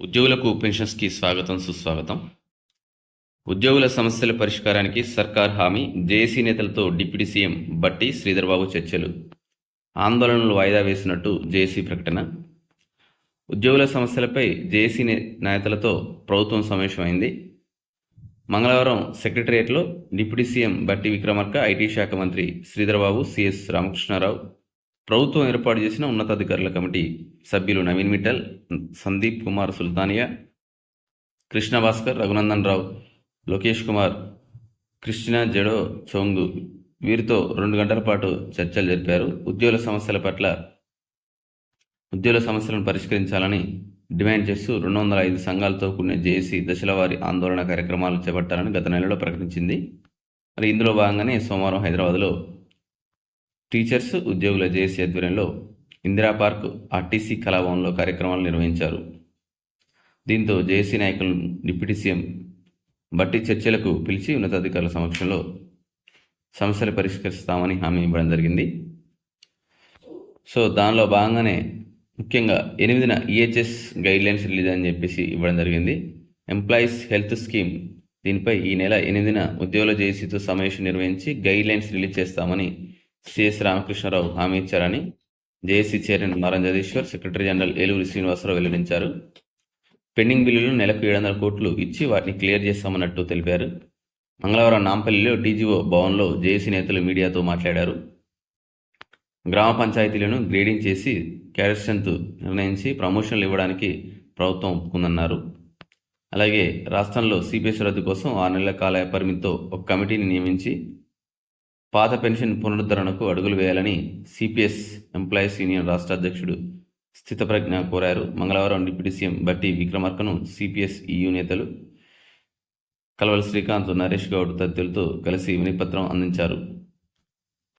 ఉద్యోగులకు పెన్షన్స్కి స్వాగతం సుస్వాగతం. ఉద్యోగుల సమస్యల పరిష్కారానికి సర్కార్ హామీ జేఏసీ నేతలతో డిప్యూటీ సీఎం బట్టి శ్రీధర్బాబు చర్చలు. ఆందోళనలు వాయిదా వేసినట్టు జేఏసీ ప్రకటన. ఉద్యోగుల సమస్యలపై జేఏసీ నేతలతో ప్రభుత్వం సమావేశమైంది. మంగళవారం సెక్రటరియట్లో డిప్యూటీ సీఎం బట్టి విక్రమార్క ఐటీ శాఖ మంత్రి శ్రీధర్బాబు సిఎస్ రామకృష్ణారావు ప్రభుత్వం ఏర్పాటు చేసిన ఉన్నతాధికారుల కమిటీ సభ్యులు నవీన్ మిట్టల్ సందీప్ కుమార్ సుల్తానియా కృష్ణ భాస్కర్ రఘునందన్ రావు లోకేష్ కుమార్ కృష్ణ జడో చోంగు వీరితో రెండు గంటల పాటు చర్చలు జరిపారు. ఉద్యోగుల సమస్యల పట్ల ఉద్యోగుల సమస్యలను పరిష్కరించాలని డిమాండ్ చేస్తూ రెండు వందల ఐదు సంఘాలతో కూడిన జేఏసీ దశలవారి ఆందోళన కార్యక్రమాలు చేపట్టాలని గత నెలలో ప్రకటించింది. మరి ఇందులో భాగంగానే సోమవారం హైదరాబాద్లో టీచర్స్ ఉద్యోగుల జేఏసీ ఆధ్వర్యంలో ఇందిరా పార్క్ ఆర్టీసీ కళాభవన్లో కార్యక్రమాలు నిర్వహించారు. దీంతో జేఏసీ నాయకులను డిప్యూటీ సీఎం బట్టి చర్చలకు పిలిచి ఉన్నతాధికారుల సమక్షంలో సమస్యలు పరిష్కరిస్తామని హామీ ఇవ్వడం జరిగింది. సో దానిలో భాగంగానే ముఖ్యంగా ఎనిమిదిన ఈహెచ్ఎస్ గైడ్లైన్స్ రిలీజ్ అని చెప్పేసి ఇవ్వడం జరిగింది. ఎంప్లాయీస్ హెల్త్ స్కీమ్ దీనిపై ఈ నెల ఎనిమిదిన ఉద్యోగుల జేసీతో సమావేశం నిర్వహించి గైడ్లైన్స్ రిలీజ్ చేస్తామని సిఎస్ రామకృష్ణారావు హామీ ఇచ్చారని JAC chairman Maram Jagadishwar secretary general Eluri Srinivasa Rao వెల్లడించారు. పెండింగ్ బిల్లులు నెలకు ఏడు వందల కోట్లు ఇచ్చి వాటిని క్లియర్ చేస్తామన్నట్టు తెలిపారు. మంగళవారం నాంపల్లిలో డీజీఓ భవన్లో జేఏసీ నేతలు మీడియాతో మాట్లాడారు. గ్రామ పంచాయతీలను గ్రేడింగ్ చేసి క్యాడర్ నిర్ణయించి ప్రమోషన్లు ఇవ్వడానికి ప్రభుత్వం ఒప్పుకుందన్నారు. అలాగే రాష్ట్రంలో సిపిఎస్ రద్దు కోసం ఆరు నెలల కాల పరిమితితో ఒక కమిటీని నియమించి పాత పెన్షన్ పునరుద్ధరణకు అడుగులు వేయాలని సిపిఎస్ ఎంప్లాయీస్ యూనియన్ రాష్ట్ర అధ్యక్షుడు స్థితప్రజ్ఞ కోరారు. మంగళవారం డిప్యూటీ సీఎం బట్టి విక్రమార్కను సిపిఎస్ ఈయూ నేతలు కలవల శ్రీకాంత్ నరేష్ గౌడ్ తదితరులతో కలిసి వినతిపత్రం అందించారు.